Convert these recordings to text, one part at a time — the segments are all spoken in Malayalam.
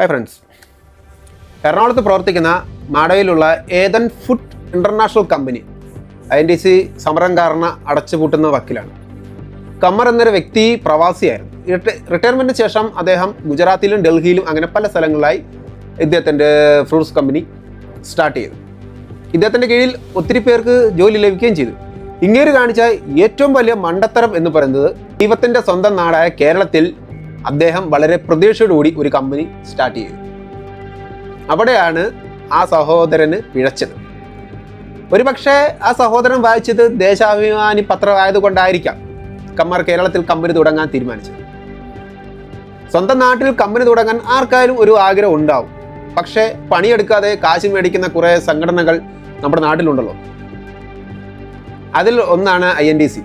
ഹായ് ഫ്രണ്ട്സ് എറണാകുളത്ത് പ്രവർത്തിക്കുന്ന മാടയിലുള്ള Ethan food international company I N D C സമരം കാരണം അടച്ചുപൂട്ടുന്ന വക്കീലാണ്. കമ്മർ എന്നൊരു വ്യക്തി പ്രവാസിയായിരുന്നു. റിട്ട- റിട്ടയർമെന്റിന് ശേഷം അദ്ദേഹം ഗുജറാത്തിലും ഡൽഹിയിലും അങ്ങനെ പല സ്ഥലങ്ങളിലായി ഇദ്ദേഹത്തിന്റെ ഫ്രൂട്ട്സ് കമ്പനി സ്റ്റാർട്ട് ചെയ്തു. ഇദ്ദേഹത്തിന്റെ കീഴിൽ ഒത്തിരി പേർക്ക് ജോലി ലഭിക്കുകയും ചെയ്തു. ഇങ്ങേര് കാണിച്ച ഏറ്റവും വലിയ മണ്ടത്തരം എന്ന് പറയുന്നത് ദൈവത്തിന്റെ സ്വന്തം നാടായ കേരളത്തിൽ അദ്ദേഹം വളരെ പ്രതീക്ഷയോടുകൂടി ഒരു കമ്പനി സ്റ്റാർട്ട് ചെയ്തു. അവിടെയാണ് ആ സഹോദരന് പിഴച്ചത്. ഒരുപക്ഷെ ആ സഹോദരൻ വായിച്ചത് ദേശാഭിമാനി പത്രമായതുകൊണ്ടായിരിക്കാം കമ്മർ കേരളത്തിൽ കമ്പനി തുടങ്ങാൻ തീരുമാനിച്ചത്. സ്വന്തം നാട്ടിൽ കമ്പനി തുടങ്ങാൻ ആർക്കായാലും ഒരു ആഗ്രഹം ഉണ്ടാവും. പക്ഷേ പണിയെടുക്കാതെ കാശ് മേടിക്കുന്ന കുറേ സംഘടനകൾ നമ്മുടെ നാട്ടിലുണ്ടല്ലോ. അതിൽ ഒന്നാണ് ഐ എൻ ഡി സി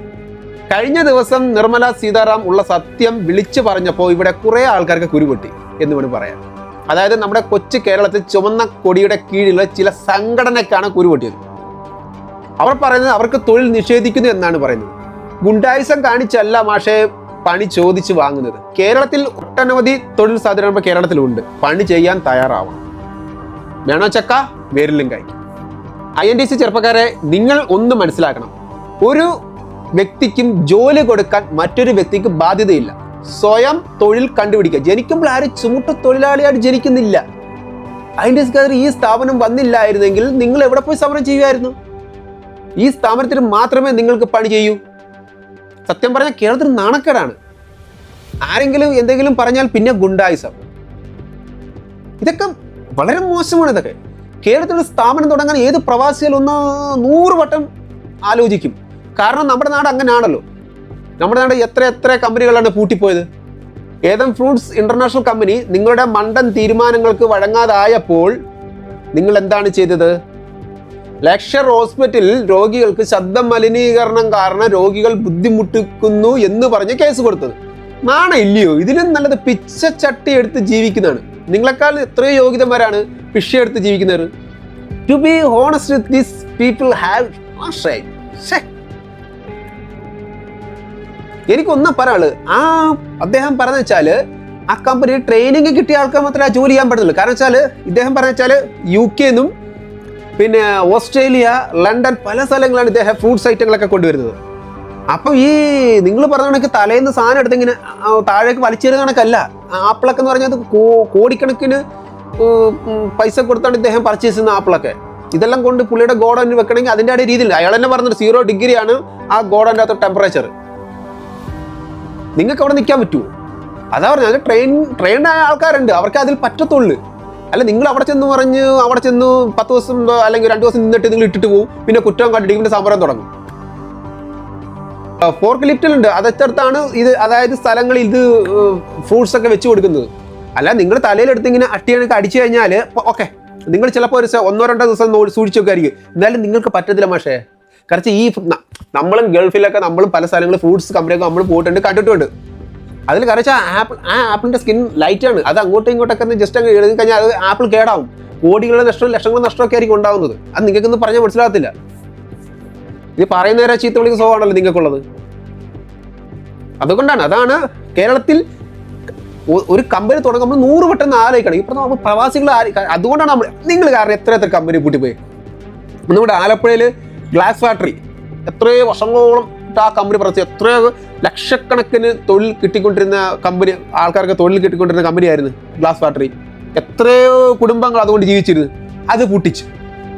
കഴിഞ്ഞ ദിവസം നിർമ്മല സീതാറാം ഉള്ള സത്യം വിളിച്ചു പറഞ്ഞപ്പോൾ ഇവിടെ കുറേ ആൾക്കാർക്ക് കുരുപൊട്ടി എന്ന് വേണം പറയാം അതായത് നമ്മുടെ കൊച്ചു കേരളത്തിൽ ചുമന്ന കൊടിയുടെ കീഴിലുള്ള ചില സംഘടനക്കാണ് കുരുപൊട്ടിയത്. അവർ പറയുന്നത് അവർക്ക് തൊഴിൽ നിഷേധിക്കുന്നു എന്നാണ് പറയുന്നത്. ഗുണ്ടായുസം കാണിച്ചല്ല മാഷെ പണി ചോദിച്ച് വാങ്ങുന്നത്. കേരളത്തിൽ ഒട്ടനവധി തൊഴിൽ സാധ്യത കേരളത്തിലുണ്ട്. പണി ചെയ്യാൻ തയ്യാറാവണം. വേണോ ചക്ക? വേരിലും കഴിക്കും ഐ എൻ ഡി സി ചെറുപ്പക്കാരെ നിങ്ങൾ ഒന്ന് മനസ്സിലാക്കണം. ഒരു വ്യക്തിക്കും ജോലി കൊടുക്കാൻ മറ്റൊരു വ്യക്തിക്ക് ബാധ്യതയില്ല. സ്വയം തൊഴിൽ കണ്ടുപിടിക്കുക. ജനിക്കുമ്പോൾ ആരും ചുമട്ട് തൊഴിലാളിയായിട്ട് ജനിക്കുന്നില്ല. അതിന്റെ ഈ സ്ഥാപനം വന്നില്ലായിരുന്നെങ്കിൽ നിങ്ങൾ എവിടെ പോയി സമരം ചെയ്യുമായിരുന്നു? ഈ സ്ഥാപനത്തിന് മാത്രമേ നിങ്ങൾക്ക് പണി ചെയ്യൂ. സത്യം പറഞ്ഞാൽ കേരളത്തിൽ നാണക്കേടാണ്. ആരെങ്കിലും എന്തെങ്കിലും പറഞ്ഞാൽ പിന്നെ ഗുണ്ടായുസം. ഇതൊക്കെ വളരെ മോശമാണ് ഇതൊക്കെ. കേരളത്തിൽ സ്ഥാപനം തുടങ്ങാൻ ഏത് പ്രവാസികൾ ഒന്ന് നൂറ് വട്ടം ആലോചിക്കും. കാരണം നമ്മുടെ നാട് അങ്ങനെയാണല്ലോ. നമ്മുടെ നാട് എത്ര എത്ര കമ്പനികളാണ് പൂട്ടിപ്പോയത്. ഏതം ഫ്രൂട്ട്സ് ഇന്റർനാഷണൽ കമ്പനി നിങ്ങളുടെ മണ്ടൻ തീരുമാനങ്ങൾക്ക് വഴങ്ങാതായപ്പോൾ നിങ്ങൾ എന്താണ് ചെയ്തത്? ലക്ഷർ ഹോസ്പിറ്റലിൽ രോഗികൾക്ക് ശബ്ദ മലിനീകരണം കാരണം രോഗികൾ ബുദ്ധിമുട്ടിക്കുന്നു എന്ന് പറഞ്ഞ് കേസ് കൊടുത്തത്. നാണ ഇല്ലയോ? ഇതിലും നല്ലത് പിച്ചച്ചട്ടി എടുത്ത് ജീവിക്കുന്നതാണ്. നിങ്ങളെക്കാൾ എത്രയോ യോഗ്യതമാരാണ് പിഷ എടുത്ത് ജീവിക്കുന്നവർ to be honest with this people have എനിക്കൊന്നും പറയാൾ ആ അദ്ദേഹം പറഞ്ഞു വെച്ചാൽ ആ കമ്പനി ട്രെയിനിങ് കിട്ടിയ ആൾക്കാർ മാത്രമേ ആ ജോലി ചെയ്യാൻ പറ്റുള്ളൂ കാരണം വെച്ചാൽ ഇദ്ദേഹം പറഞ്ഞു വെച്ചാൽ യു നിന്നും പിന്നെ ഓസ്ട്രേലിയ ലണ്ടൻ പല സ്ഥലങ്ങളാണ് ഇദ്ദേഹം ഫുഡ്സ് ഐറ്റങ്ങളൊക്കെ കൊണ്ടുവരുന്നത്. അപ്പം ഈ നിങ്ങൾ പറഞ്ഞ കണക്ക് തലേന്ന് സാധനം എടുത്ത് ഇങ്ങനെ താഴേക്ക് വലിച്ചേരുന്ന കണക്കല്ല. ആപ്പിളൊക്കെ എന്ന് പറഞ്ഞാൽ കോ- കോടിക്കണക്കിന് പൈസ കൊടുത്താണ് ഇദ്ദേഹം പർച്ചേസ് ചെയ്യുന്ന ആപ്പിളൊക്കെ. ഇതെല്ലാം കൊണ്ട് പുള്ളിയുടെ ഗോഡനിൽ വെക്കണമെങ്കിൽ അതിന്റെ അടി രീതിയിൽ അയാൾ തന്നെ പറഞ്ഞത് സീറോ ഡിഗ്രിയാണ് ആ ഗോഡന്റെ അകത്ത് ടെമ്പറേച്ചർ നിങ്ങൾക്ക് അവിടെ നിൽക്കാൻ പറ്റുമോ? അതാ പറഞ്ഞത് ട്രെയിൻ ട്രെയിൻഡ് ആൾക്കാരുണ്ട്. അവർക്ക് അതിൽ പറ്റത്തുള്ളൂ. അല്ല നിങ്ങൾ അവിടെ ചെന്ന് പറഞ്ഞ് അവിടെ ചെന്ന് പത്ത് ദിവസം അല്ലെങ്കിൽ രണ്ട് ദിവസം നിന്നിട്ട് നിങ്ങൾ ഇട്ടിട്ട് പോകും പിന്നെ കുറ്റം കണ്ടിട്ട് പിന്നെ സമരം തുടങ്ങും. ഫോർക്ക് ലിഫ്റ്റിലുണ്ട് അതെടുത്താണ് ഇത് അതായത് സ്ഥലങ്ങളിൽ ഇത് ഫ്രൂട്ട്സ് ഒക്കെ വെച്ച് കൊടുക്കുന്നത്. അല്ല നിങ്ങൾ തലയിലെടുത്ത് ഇങ്ങനെ അട്ടിയണക്ക് അടിച്ചു കഴിഞ്ഞാൽ ഓക്കെ. നിങ്ങൾ ചിലപ്പോൾ ഒരു ഒന്നോ രണ്ടോ ദിവസം സൂക്ഷിച്ചു സൂക്ഷിച്ചൊക്കെ ആയിരിക്കും എന്നാലും നിങ്ങൾക്ക് പറ്റത്തില്ല മാഷേ. കുറച്ച് ഈ നമ്മളും ഗൾഫിലൊക്കെ നമ്മളും പല സ്ഥലങ്ങളിൽ ഫ്രൂട്ട്സ് കമ്പനിയൊക്കെ നമ്മൾ പോയിട്ടുണ്ട് കണ്ടിട്ടുണ്ട്. അതിൽ കരച്ച ആപ്പിൾ ആ ആപ്പിളിന്റെ സ്കിൻ ലൈറ്റ് ആണ്. അത് അങ്ങോട്ടും ഇങ്ങോട്ടൊക്കെ ജസ്റ്റ് അങ്ങ് എഴുതി കഴിഞ്ഞാൽ അത് ആപ്പിൾ കേടാവും. കോടികളുടെ നഷ്ടവും ലക്ഷങ്ങളും നഷ്ടമൊക്കെ ആയിരിക്കും ഉണ്ടാവുന്നത്. അത് നിങ്ങൾക്കൊന്നും പറഞ്ഞാൽ മനസ്സിലാകത്തില്ല. ഇത് പറയുന്നവരെ ചീത്ത വിളിക്കുന്ന സ്വഭാവമാണല്ലോ നിങ്ങൾക്കുള്ളത്. അതുകൊണ്ടാണ് അതാണ് കേരളത്തിൽ ഒരു കമ്പനി തുടങ്ങുമ്പോൾ നൂറ് പെട്ടെന്ന് ആലോചിക്കണം. ഇപ്പം നമ്മൾ പ്രവാസികൾ അതുകൊണ്ടാണ് നമ്മൾ നിങ്ങൾ കാരണം എത്ര എത്ര കമ്പനി പൂട്ടിപ്പോയി. ഇപ്പം നമ്മുടെ ആലപ്പുഴയിൽ ഗ്ലാസ് ഫാക്ടറി എത്രയോ വർഷങ്ങളോളം ആ കമ്പനി പ്രവർത്തിച്ചു എത്രയോ ലക്ഷക്കണക്കിന് തൊഴിൽ കിട്ടിക്കൊണ്ടിരുന്ന കമ്പനി ആൾക്കാർക്ക് തൊഴിൽ കിട്ടിക്കൊണ്ടിരുന്ന കമ്പനിയായിരുന്നു ഗ്ലാസ് ഫാക്ടറി എത്രയോ കുടുംബങ്ങൾ അതുകൊണ്ട് ജീവിച്ചിരുന്നു. അത് പൂട്ടിച്ച്.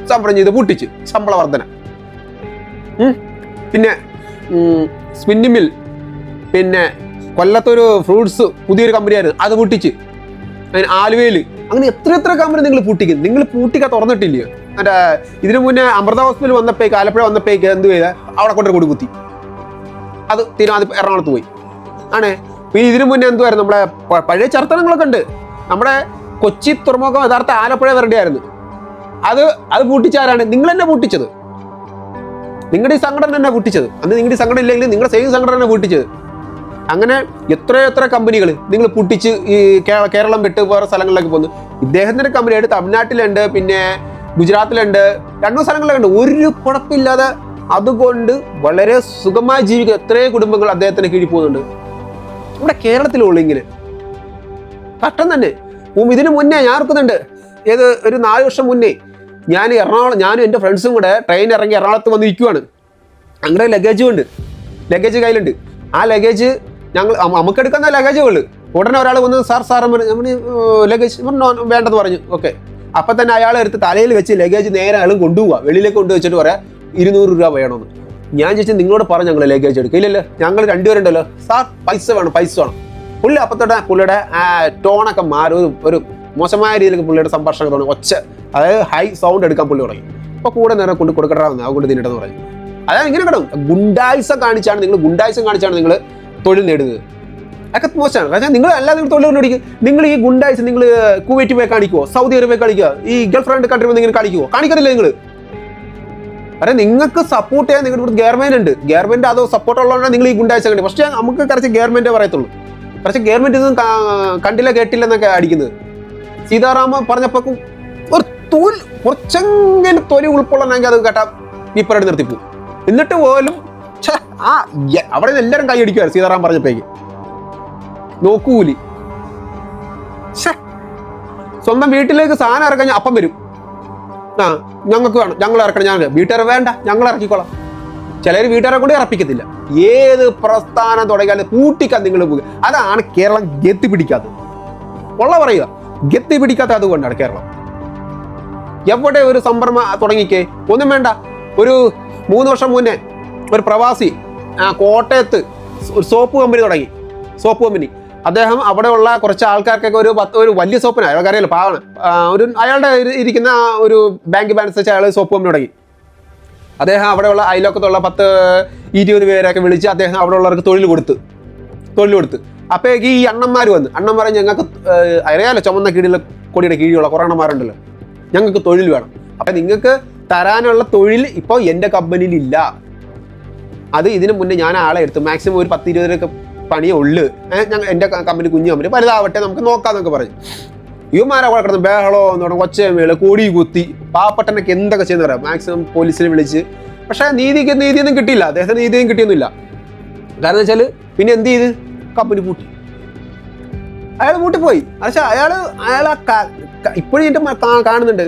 സംഭരണം ചെയ്ത് പൂട്ടിച്ച്. ശമ്പള വർധന. പിന്നെ സ്പിന്നിംഗ് മിൽ പിന്നെ കൊല്ലത്തൊരു ഫ്രൂട്ട്സ് പുതിയൊരു കമ്പനിയായിരുന്നു അത് പൂട്ടിച്ച്. അതിന് ആലുവയിൽ അങ്ങനെ എത്ര എത്ര കമ്പനി നിങ്ങൾ പൂട്ടിക്കുന്നു. നിങ്ങൾ പൂട്ടിക്ക തുറന്നിട്ടില്ലയോ? മറ്റേ ഇതിനു മുന്നേ അമൃത ഹോസ്പിറ്റലിൽ വന്നപ്പോഴേക്ക് ആലപ്പുഴ വന്നപ്പോഴേക്ക് എന്ത് ചെയ്ത? അവിടെ കൊണ്ട് കൊടുക്കുത്തി അത് തിരുവനന്തപുരം എറണാകുളത്ത് പോയി. ആണ്? പിന്നെ ഇതിനു മുന്നേ എന്തുവായിരുന്നു? നമ്മുടെ പഴയ ചർത്തനങ്ങളൊക്കെ ഉണ്ട്. നമ്മുടെ കൊച്ചി തുറമുഖം യഥാർത്ഥ ആലപ്പുഴ വരണ്ടിയായിരുന്നു അത് അത് പൂട്ടിച്ചാരാണ് നിങ്ങൾ തന്നെ പൂട്ടിച്ചത്. നിങ്ങളുടെ ഈ സംഘടന തന്നെ പൂട്ടിച്ചത്. അന്ന് നിങ്ങളുടെ സംഘടന ഇല്ലെങ്കിൽ നിങ്ങളുടെ സെയിം സംഘടന തന്നെ പൂട്ടിച്ചത്. അങ്ങനെ എത്രയോ എത്ര കമ്പനികൾ നിങ്ങൾ പൊട്ടിച്ച് ഈ കേരളം വിട്ട് വേറെ സ്ഥലങ്ങളിലേക്ക് പോകുന്നു ഇദ്ദേഹത്തിന്റെ കമ്പനിയായിട്ട് തമിഴ്നാട്ടിലുണ്ട്. പിന്നെ ഗുജറാത്തിലുണ്ട്. രണ്ടു സ്ഥലങ്ങളിലുണ്ട് ഒരു കുഴപ്പമില്ലാതെ അതുകൊണ്ട് വളരെ സുഖമായി ജീവിക്കുന്ന എത്രയോ കുടുംബങ്ങൾ അദ്ദേഹത്തിന് കീഴിൽ പോകുന്നുണ്ട്. ഇവിടെ കേരളത്തിലുള്ളെങ്കിൽ കഷ്ടം തന്നെ. ഇതിനു മുന്നേ ഞാൻ ഓർക്കുന്നുണ്ട്. ഏത് ഒരു നാല് വർഷം മുന്നേ ഞാൻ എറണാകുളം ഞാനും എന്റെ ഫ്രണ്ട്സും കൂടെ ട്രെയിൻ ഇറങ്ങി എറണാകുളത്ത് വന്ന് നിൽക്കുവാണ് അങ്ങനെ ലഗേജും ഉണ്ട്. ലഗേജ് കയ്യിലുണ്ട്. ആ ലഗേജ് ഞങ്ങൾ നമുക്ക് എടുക്കുന്ന ലഗേജേ ഉള്ളു. ഉടനെ ഒരാൾ വന്ന് സാർ സാറമ്മ ലഗേജ് വേണ്ടെന്ന് പറഞ്ഞു. ഓക്കെ അപ്പൊ തന്നെ അയാൾ എടുത്ത് തലയിൽ വെച്ച് ലഗേജ് നേരെ അയാളും കൊണ്ടുപോവുക വെളിയിലേക്ക് കൊണ്ടു വെച്ചിട്ട് പറയാം ഇരുന്നൂറ് രൂപ വേണമെന്ന് ഞാൻ ചോദിച്ചു നിങ്ങളോട് പറഞ്ഞു ഞങ്ങൾ ലഗേജ് എടുക്കുക ഇല്ലല്ലോ ഞങ്ങൾ രണ്ടുപേരുണ്ടല്ലോ സാർ പൈസ വേണം പൈസ വേണം. പുള്ളി അപ്പത്തോടെ പുള്ളിയുടെ ടോണൊക്കെ മാറി ഒരു ഒരു മോശമായ രീതിയിലേക്ക് പുള്ളിയുടെ സംഭാഷണം തുടങ്ങി. ഒച്ച അതായത് ഹൈ സൗണ്ട് എടുക്കാൻ പുള്ളി തുടങ്ങി. അപ്പൊ കൂടെ നേരെ കൊണ്ട് കൊടുക്കട്ടാന്ന് കൊണ്ട് തിന്നിട്ടെന്ന് പറഞ്ഞു. അതായത് ഇങ്ങനെ കിടക്കും ഗുണ്ടായുസം കാണിച്ചാണ് നിങ്ങൾ ഗുണ്ടായുസം കാണിച്ചാണ് നിങ്ങൾ തൊഴിൽ നേടുന്നത്. അതൊക്കെ മോശമാണ്. കാരണം നിങ്ങൾ അല്ലാതെ തൊഴിൽ കണ്ടുപിടിക്കും നിങ്ങൾ ഈ ഗുണ്ടായിച്ച് നിങ്ങൾ കുവൈറ്റ് പോയി കാണിക്കുവോ? സൗദി അറേബ്യ കാണിക്കുക ഈ ഗൾഫ് ഫ്രണ്ട് കൺട്രി വന്ന് ഇങ്ങനെ കാണിക്കുവോ? കാണിക്കുന്നില്ല നിങ്ങൾ അരെ നിങ്ങൾക്ക് സപ്പോർട്ട് ചെയ്യാൻ നിങ്ങളുടെ ഇവിടെ ഗവൺമെന്റ് ഉണ്ട്. ഗവൺമെന്റ് അതോ സപ്പോർട്ട് ഉള്ളതുകൊണ്ടാണ് നിങ്ങൾ ഈ ഗുണ്ടാഴ്ച കണ്ടി. പക്ഷേ നമുക്ക് കുറച്ച് ഗവൺമെന്റേ പറയത്തുള്ളൂ. കുറച്ച് ഗവൺമെന്റ് ഇതൊന്നും കണ്ടില്ല കേട്ടില്ല എന്നൊക്കെ അടിക്കുന്നത്. സീതാറാമ പറഞ്ഞപ്പോ ഒരു തോൽ കുറച്ചെങ്കിലും തൊലി ഉൾക്കൊള്ളണമെങ്കിൽ അത് കേട്ടാ പരിപാടി നിർത്തിപ്പോ എന്നിട്ട് പോലും ആ അവിടെ എല്ലാവരും കൈയടിക്കുവായിരുന്നു സീതാറാം പറഞ്ഞപ്പോഴേക്ക്. നോക്കൂലി. സ്വന്തം വീട്ടിലേക്ക് സാധനം ഇറക്കാൻ അപ്പം വരും. ആ ഞങ്ങൾക്ക് വേണം. ഞങ്ങൾ ഇറക്കണം. ഞങ്ങൾ വീട്ടുകാർ വേണ്ട. ഞങ്ങൾ ഇറക്കിക്കോളാം. ചിലർ വീട്ടുകാരെ കൂടി ഇറപ്പിക്കത്തില്ല. ഏത് പ്രസ്ഥാനം തുടങ്ങിയാലും കൂട്ടിക്കാൻ നിങ്ങൾ പോകുക അതാണ് കേരളം ഗത്തി പിടിക്കാത്തത്. ഉള്ള പറയുക ഗത്തി പിടിക്കാത്ത അതുകൊണ്ടാണ് കേരളം. എവിടെ ഒരു സംഭ്രമ തുടങ്ങിക്കേ? ഒന്നും വേണ്ട. ഒരു മൂന്ന് വർഷം മുന്നേ ഒരു പ്രവാസി കോട്ടയത്ത് ഒരു സോപ്പ് കമ്പനി തുടങ്ങി. Soap company. അദ്ദേഹം അവിടെയുള്ള കുറച്ച് ആൾക്കാർക്കൊക്കെ ഒരു പത്ത് ഒരു വലിയ സോപ്പിനാണ് അയാൾക്ക് അറിയില്ല പാവാണ് ഒരു അയാളുടെ ഇരിക്കുന്ന ഒരു ബാങ്ക് ബാലൻസ് വെച്ച് അയാൾ സോപ്പ് കമ്പനി തുടങ്ങി. അദ്ദേഹം അവിടെയുള്ള അയലോക്കത്തുള്ള പത്ത് ഇരുപത് പേരൊക്കെ വിളിച്ച് അദ്ദേഹം അവിടെയുള്ളവർക്ക് തൊഴിൽ കൊടുത്ത്. തൊഴിൽ കൊടുത്ത്. അപ്പോഴേക്ക് ഈ അണ്ണന്മാർ വന്ന് അണ്ണന്മാരെ ഞങ്ങൾക്ക് അറിയാമല്ലോ ചുമന്ന കീഴിലെ കൊടിയുടെ കീഴിലുള്ള കുറേ അണ്ണന്മാരുണ്ടല്ലോ ഞങ്ങൾക്ക് തൊഴിൽ വേണം. അപ്പം നിങ്ങൾക്ക് തരാനുള്ള തൊഴിൽ ഇപ്പോൾ എന്റെ കമ്പനിയിൽ ഇല്ല. അത് ഇതിനു മുന്നേ ഞാൻ ആളെ എടുത്തു. മാക്സിമം ഒരു പത്ത് ഇരുപതിനൊക്കെ പണിയേ ഉള്ളു. എന്റെ കമ്പനി കുഞ്ഞു കമ്പനി. വലുതാവട്ടെ നമുക്ക് നോക്കാന്നൊക്കെ പറഞ്ഞു ഇവന്മാരെ അവിടെ കിടന്ന് ബഹളോ എന്ന് പറഞ്ഞാൽ ഒച്ചമേൾ കൊടി കുത്തി. പാവപ്പെട്ടനൊക്കെ എന്തൊക്കെ ചെയ്യുന്ന പറയാം മാക്സിമം പോലീസിനെ വിളിച്ച്. പക്ഷേ നീതിക്ക് നീതിയൊന്നും കിട്ടിയില്ല. അദ്ദേഹത്തിന് നീതിയൊന്നും കിട്ടിയൊന്നുമില്ല. കാരണം വെച്ചാൽ പിന്നെ എന്ത് ചെയ്ത്? കമ്പനി പൂട്ടി. അയാൾ പൂട്ടിപ്പോയി. പക്ഷെ അയാൾ അയാൾ ഇപ്പോഴും എന്റെ കാണുന്നുണ്ട്.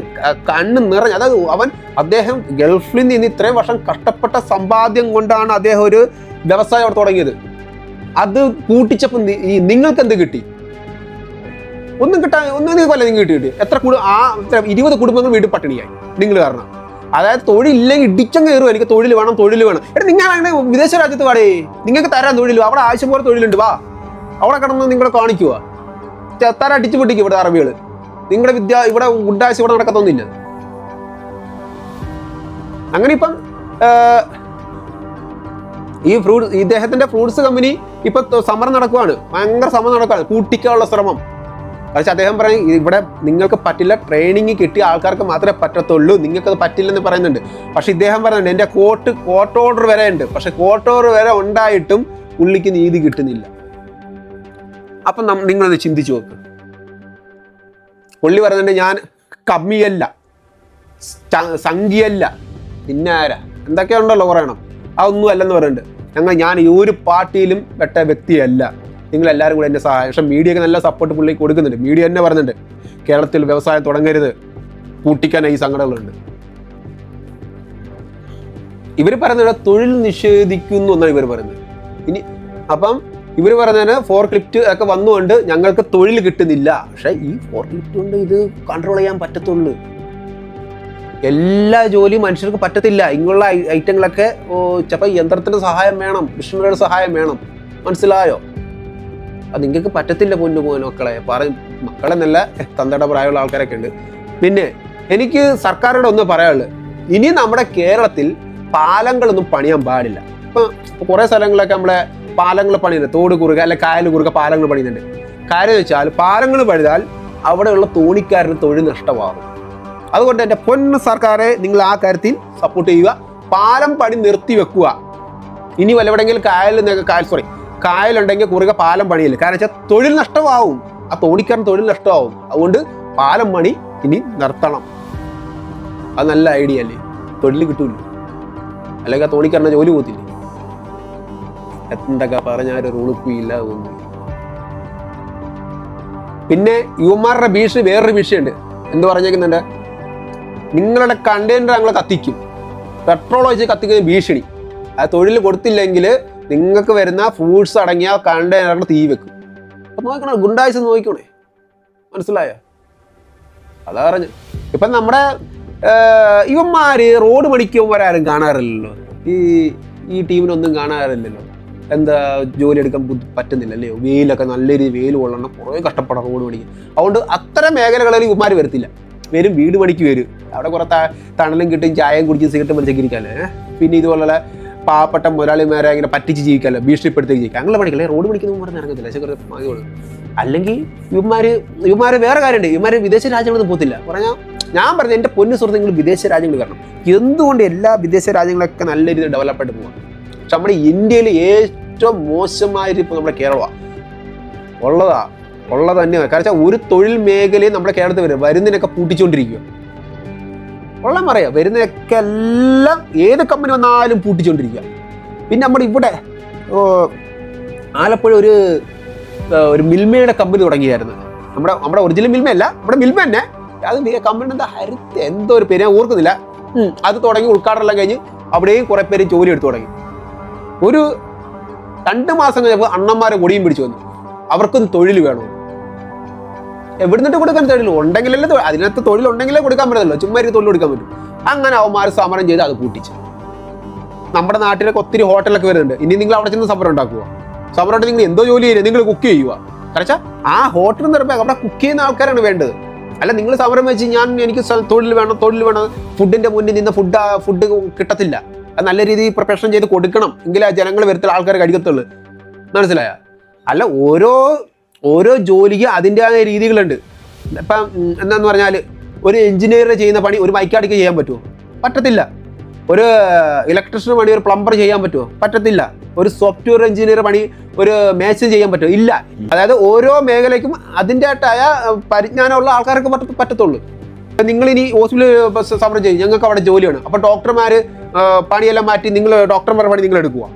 കണ്ണ് നിറഞ്ഞ. അതായത് അവൻ അദ്ദേഹം ഗൾഫിൽ നിന്ന് ഇത്രയും വർഷം കഷ്ടപ്പെട്ട സമ്പാദ്യം കൊണ്ടാണ് അദ്ദേഹം ഒരു വ്യവസായം അവിടെ തുടങ്ങിയത്. അത് കൂട്ടിച്ചപ്പോൾ നിങ്ങൾക്ക് എന്ത് കിട്ടി? ഒന്നും കിട്ടാൻ ഒന്നും നിങ്ങൾക്കല്ല നിങ്ങൾ കിട്ടി കിട്ടി. എത്ര കുടു ആ ഇരുപത് കുടുംബങ്ങൾ വീട് പട്ടിണിയായി. നിങ്ങൾ കാരണം. അതായത് തൊഴിലില്ലെങ്കിൽ ഇടിച്ചങ്ങ് കയറും എനിക്ക് തൊഴിൽ വേണം തൊഴിൽ വേണം. എടാ നിങ്ങൾ അങ്ങനെ വിദേശ രാജ്യത്ത് പാടേ നിങ്ങൾക്ക് തരാൻ തൊഴിൽ അവിടെ ആവശ്യം പോലെ തൊഴിലുണ്ട്. വാ. അവിടെ കിടന്ന് നിങ്ങളെ കാണിക്കുക തര അടിച്ചു പൊട്ടിക്കും ഇവിടെ അറബികൾ നിങ്ങളുടെ വിദ്യ ഇവിടെ ഗുഡാഴ്ച ഇവിടെ നടക്കത്തൊന്നുമില്ല. അങ്ങനെ ഇപ്പം ഈ ഫ്രൂട്ട് ഇദ്ദേഹത്തിന്റെ ഫ്രൂട്ട്സ് കമ്പനി ഇപ്പൊ സമരം നടക്കുവാണ്. ഭയങ്കര സമരം നടക്കുവാണ്. കൂട്ടിക്കാനുള്ള ശ്രമം. പക്ഷെ അദ്ദേഹം പറയും ഇവിടെ നിങ്ങൾക്ക് പറ്റില്ല ട്രെയിനിങ് കിട്ടിയ ആൾക്കാർക്ക് മാത്രമേ പറ്റത്തുള്ളൂ. നിങ്ങൾക്ക് അത് പറ്റില്ലെന്ന് പറയുന്നുണ്ട്. പക്ഷെ ഇദ്ദേഹം പറയുന്നുണ്ട് എന്റെ കോട്ട് കോട്ട് ഓർഡർ വരെ ഉണ്ട്. പക്ഷെ കോട്ട് ഓർഡർ വരെ ഉണ്ടായിട്ടും പുള്ളിക്ക് നീതി കിട്ടുന്നില്ല. അപ്പം നിങ്ങളത് ചിന്തിച്ചു നോക്ക്. പുള്ളി പറയുന്നുണ്ട് ഞാൻ കമ്മിയല്ല. സംഖ്യയല്ല. പിന്നെ ആരാ? എന്തൊക്കെയുണ്ടല്ലോ പറയണം അതൊന്നും അല്ലെന്ന് പറയുന്നുണ്ട് ഞങ്ങൾ ഞാൻ ഈ ഒരു പാർട്ടിയിലും പെട്ട വ്യക്തിയല്ല. നിങ്ങൾ എല്ലാവരും കൂടെ എന്നെ സഹായം പക്ഷെ മീഡിയക്ക് നല്ല സപ്പോർട്ട് പുള്ളി കൊടുക്കുന്നുണ്ട്. മീഡിയ തന്നെ പറയുന്നുണ്ട് കേരളത്തിൽ വ്യവസായം തുടങ്ങരുത്. പൂട്ടിക്കാൻ ഈ സംഘടനകളുണ്ട് ഇവർ പറയുന്നത് തൊഴിൽ നിഷേധിക്കുന്നു എന്നാണ് ഇവർ പറയുന്നത്. ഇനി അപ്പം ഇവർ പറഞ്ഞതിന് ഫോർ ക്ലിപ്റ്റ് ഒക്കെ വന്നുകൊണ്ട് ഞങ്ങൾക്ക് തൊഴിൽ കിട്ടുന്നില്ല. പക്ഷേ ഈ ഫോർ ക്ലിപ്റ്റ് കൊണ്ട് ഇത് കൺട്രോൾ ചെയ്യാൻ പറ്റത്തുള്ളൂ. എല്ലാ ജോലിയും മനുഷ്യർക്ക് പറ്റത്തില്ല. ഇങ്ങനെയുള്ള ഐറ്റങ്ങളൊക്കെ ചിലപ്പോൾ യന്ത്രത്തിന്റെ സഹായം വേണം മിഷനറിയുടെ സഹായം വേണം. മനസ്സിലായോ? അത് നിങ്ങൾക്ക് പറ്റത്തില്ല പൊന്നു പോകാൻ മക്കളെ. പറയും മക്കളെ നല്ല തന്തയുടെ പ്രായമുള്ള ആൾക്കാരൊക്കെ ഉണ്ട്. പിന്നെ എനിക്ക് സർക്കാരോട് ഒന്ന് പറയാനുള്ളത് ഇനി നമ്മുടെ കേരളത്തിൽ പാലങ്ങളൊന്നും പണിയാൻ പാടില്ല. ഇപ്പം കുറേ സ്ഥലങ്ങളിലൊക്കെ നമ്മളെ പാലങ്ങൾ പണിയുന്നുണ്ട്. തോട് കുറുക അല്ലെ കായൽ കുറുക പാലങ്ങൾ പണിയുന്നുണ്ട്. കാര്യം വെച്ചാൽ പാലങ്ങൾ പണിതാൽ അവിടെയുള്ള തോണിക്കാരന് തൊഴിൽ നഷ്ടമാകും. അതുകൊണ്ട് എന്റെ പൊന്ന് സർക്കാരെ നിങ്ങൾ ആ കാര്യത്തിൽ സപ്പോർട്ട് ചെയ്യുക. പാലം പണി നിർത്തി വെക്കുക. ഇനി വല്ലവിടെങ്കിലും നിന്നൊക്കെ കായൽ സോറി കായലുണ്ടെങ്കിൽ കുറുകെ പാലം പണിയില്ല കാരണം വെച്ചാൽ തൊഴിൽ നഷ്ടമാവും. ആ തോണിക്കാരൻ തൊഴിൽ നഷ്ടമാവും. അതുകൊണ്ട് പാലം പണി ഇനി നിർത്തണം. അത് നല്ല ഐഡിയ അല്ലേ? തൊഴിൽ കിട്ടൂല. അല്ലെങ്കിൽ ആ തോണിക്കാരന്റെ ജോലി പോകത്തില്ലേ? എന്തൊക്കെ പറഞ്ഞാൽ ഒരു ഉളുപ്പില്ല ഒന്നും പിന്നെ യുവമാരുടെ ഭീഷണി വേറൊരു ഭീഷണിയുണ്ട് എന്ത് പറഞ്ഞേക്കുന്നുണ്ട്? നിങ്ങളുടെ കണ്ടെയ്നർ ഞങ്ങൾ കത്തിക്കും. പെട്രോൾ ഒഴിച്ച് കത്തിക്കുന്ന ഭീഷണി. അത് തൊഴിൽ കൊടുത്തില്ലെങ്കിൽ നിങ്ങൾക്ക് വരുന്ന ഫ്രൂട്ട്സ് അടങ്ങിയ കണ്ടെയ്നറിന് തീ വെക്കും. അപ്പം നോക്കണേ ഗുണ്ടാഴ്ച നോക്കിക്കോണേ. മനസ്സിലായോ? അതാ പറഞ്ഞു ഇപ്പം നമ്മുടെ ഇവന്മാർ റോഡ് പണിക്കുമ്പോൾ കാണാറില്ലല്ലോ. ഈ ഈ ടീമിനൊന്നും കാണാറില്ലല്ലോ. എന്താ ജോലി എടുക്കാൻ ബുദ്ധി പറ്റുന്നില്ലല്ലേ? വെയിലൊക്കെ നല്ല രീതിയിൽ വെയിൽ കൊള്ളണം. കുറേ കഷ്ടപ്പെടാം റോഡ് പണിക്ക്. അതുകൊണ്ട് അത്തരം മേഖലകളിൽ ഇവന്മാർ വരത്തില്ല. വരും വീട് പണിക്ക് വരും. അവിടെ കുറേ തണലും കിട്ടും ചായയും കുടിച്ച് സിഗരറ്റ് വലിച്ചൊക്കെ ഇരിക്കാമല്ലോ പിന്നെ ഇതുപോലുള്ള പാവപ്പെട്ട മുതലാളിമാരെ ഇങ്ങനെ പറ്റിച്ച് ജീവിക്കാമല്ലോ ഭീഷണിപ്പെടുത്തി ജീവിക്കാം അങ്ങനെ പണിക്കല്ലേ റോഡ് പണിക്കുന്ന പറഞ്ഞ് ഇറങ്ങത്തില്ല. പക്ഷേ കുറേ അല്ലെങ്കിൽ ഇവന്മാര് ഇവന്മാര് വേറെ കാര്യമുണ്ട്. ഇവന്മാര് വിദേശ രാജ്യങ്ങളൊന്നും പോകത്തില്ല. പറഞ്ഞാൽ ഞാൻ പറഞ്ഞു എന്റെ പൊന്നു സുഹൃത്ത് നിങ്ങൾ വിദേശ രാജ്യങ്ങൾ കാരണം എന്തുകൊണ്ട് എല്ലാ വിദേശ രാജ്യങ്ങളൊക്കെ നല്ല രീതിയിൽ ഡെവലപ്പായിട്ട് പോകാം പക്ഷെ നമ്മുടെ ഇന്ത്യയിൽ ഏറ്റവും മോശമായ ഇപ്പോൾ നമ്മുടെ കേരളമാണ് ഉള്ളതാ. ഉള്ളത് തന്നെയാണ്. കാരണം വെച്ചാൽ ഒരു തൊഴിൽ മേഖലയും നമ്മുടെ കേരളത്തിൽ വരും. വരുന്നതിനൊക്കെ പൂട്ടിച്ചുകൊണ്ടിരിക്കുക ഉള്ള പറയാം വരുന്നതൊക്കെ എല്ലാം ഏത് കമ്പനി വന്നാലും പൂട്ടിച്ചുകൊണ്ടിരിക്കുക പിന്നെ നമ്മുടെ ഇവിടെ ഓ, ആലപ്പുഴ ഒരു ഒരു മിൽമയുടെ കമ്പനി തുടങ്ങിയായിരുന്നു. നമ്മുടെ നമ്മുടെ ഒറിജിനൽ മിൽമ അല്ല നമ്മുടെ മിൽമ തന്നെ. അത് കമ്പനി എന്താ ഹരിത്ത് എന്തോ ഒരു പേര് ഞാൻ ഓർക്കുന്നില്ല. അത് തുടങ്ങി ഉദ്ഘാടനം എല്ലാം കഴിഞ്ഞ് അവിടെയും കുറെ പേര് ജോലി എടുത്തു തുടങ്ങി. ഒരു രണ്ട് മാസം കഴിഞ്ഞപ്പോൾ അണ്ണന്മാരെ കൊടിയും പിടിച്ചു വന്നു. അവർക്കൊന്ന് തൊഴിൽ വേണോ എവിടുന്നിട്ട് കൊടുക്കാൻ തൊഴിൽ ഉണ്ടെങ്കിലല്ലേ അതിനകത്ത് തൊഴിലുണ്ടെങ്കിലേ കൊടുക്കാൻ പറ്റത്തില്ല ചുമ്മാ ഒരു തൊഴിൽ കൊടുക്കാൻ പറ്റും. അങ്ങനെ അവന്മാർ സമരം ചെയ്ത് അത് കൂട്ടിച്ചു നമ്മുടെ നാട്ടിലൊക്കെ ഒത്തിരി ഹോട്ടലൊക്കെ വരുന്നുണ്ട്. ഇനി നിങ്ങൾ അവിടെ ചെന്ന് സമരം ഉണ്ടാക്കുക സമരം നിങ്ങൾ എന്തോ ജോലി ചെയ്യുക നിങ്ങൾ കുക്ക് ചെയ്യുക കാരണം ആ ഹോട്ടൽ എന്ന് പറയുമ്പോൾ അവിടെ കുക്ക് ചെയ്യുന്ന ആൾക്കാരാണ് വേണ്ടത്. അല്ല നിങ്ങൾ സമരം വെച്ച് ഞാൻ എനിക്ക് തൊഴിൽ വേണം തൊഴിൽ വേണം. ഫുഡിന്റെ മുന്നിൽ നിന്ന് ഫുഡ് ഫുഡ് കിട്ടത്തില്ല. അത് നല്ല രീതിയിൽ പ്രിപ്പറേഷൻ ചെയ്ത് കൊടുക്കണം. എങ്കിലേ ജനങ്ങൾ വരുത്തുള്ള ആൾക്കാരെ കഴിക്കത്തുള്ളൂ മനസ്സിലായ? അല്ല ഓരോ ഓരോ ജോലിക്ക് അതിന്റെതായ രീതികളുണ്ട്. ഇപ്പം എന്താന്ന് പറഞ്ഞാൽ ഒരു എഞ്ചിനീയർ ചെയ്യുന്ന പണി ഒരു മൈക്കാടിക്ക് ചെയ്യാൻ പറ്റുമോ? പറ്റത്തില്ല. ഒരു ഇലക്ട്രീഷ്യൻ പണി ഒരു പ്ലംബർ ചെയ്യാൻ പറ്റുമോ? പറ്റത്തില്ല. ഒരു സോഫ്റ്റ്വെയർ എഞ്ചിനീയർ പണി ഒരു മേശൻ ചെയ്യാൻ പറ്റുമോ? ഇല്ല. അതായത് ഓരോ മേഖലയ്ക്കും അതിന്റെതായ പരിജ്ഞാനമുള്ള ആൾക്കാർക്ക് പറ്റ പറ്റത്തുള്ളൂ. ഇപ്പം നിങ്ങൾ ഇനി ഹോസ്പിറ്റലിൽ സമരം ചെയ്യും. ഞങ്ങൾക്ക് അവിടെ ജോലിയാണ്. അപ്പോൾ ഡോക്ടർമാർ പണിയെല്ലാം മാറ്റി നിങ്ങൾ ഡോക്ടർമാരുടെ പണി നിങ്ങൾ എടുക്കുക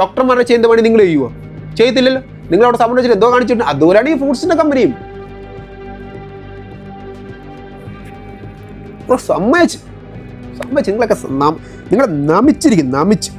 ഡോക്ടർമാരുടെ ചെയ്യുന്ന പണി നിങ്ങൾ ചെയ്യുമോ ചെയ്യത്തില്ലല്ലോ. നിങ്ങൾ അവിടെ സമരം വെച്ചിട്ട് എന്തോ കാണിച്ചിട്ടുണ്ട്. അതുപോലെയാണ് ഈ ഫ്രൂട്ട്സിന്റെ കമ്പനിയും. സമ്മതിച്ച്. സമ്മതിച്ച്. നിങ്ങളൊക്കെ നിങ്ങളെ നമിച്ചിരിക്കും. നമിച്ച്.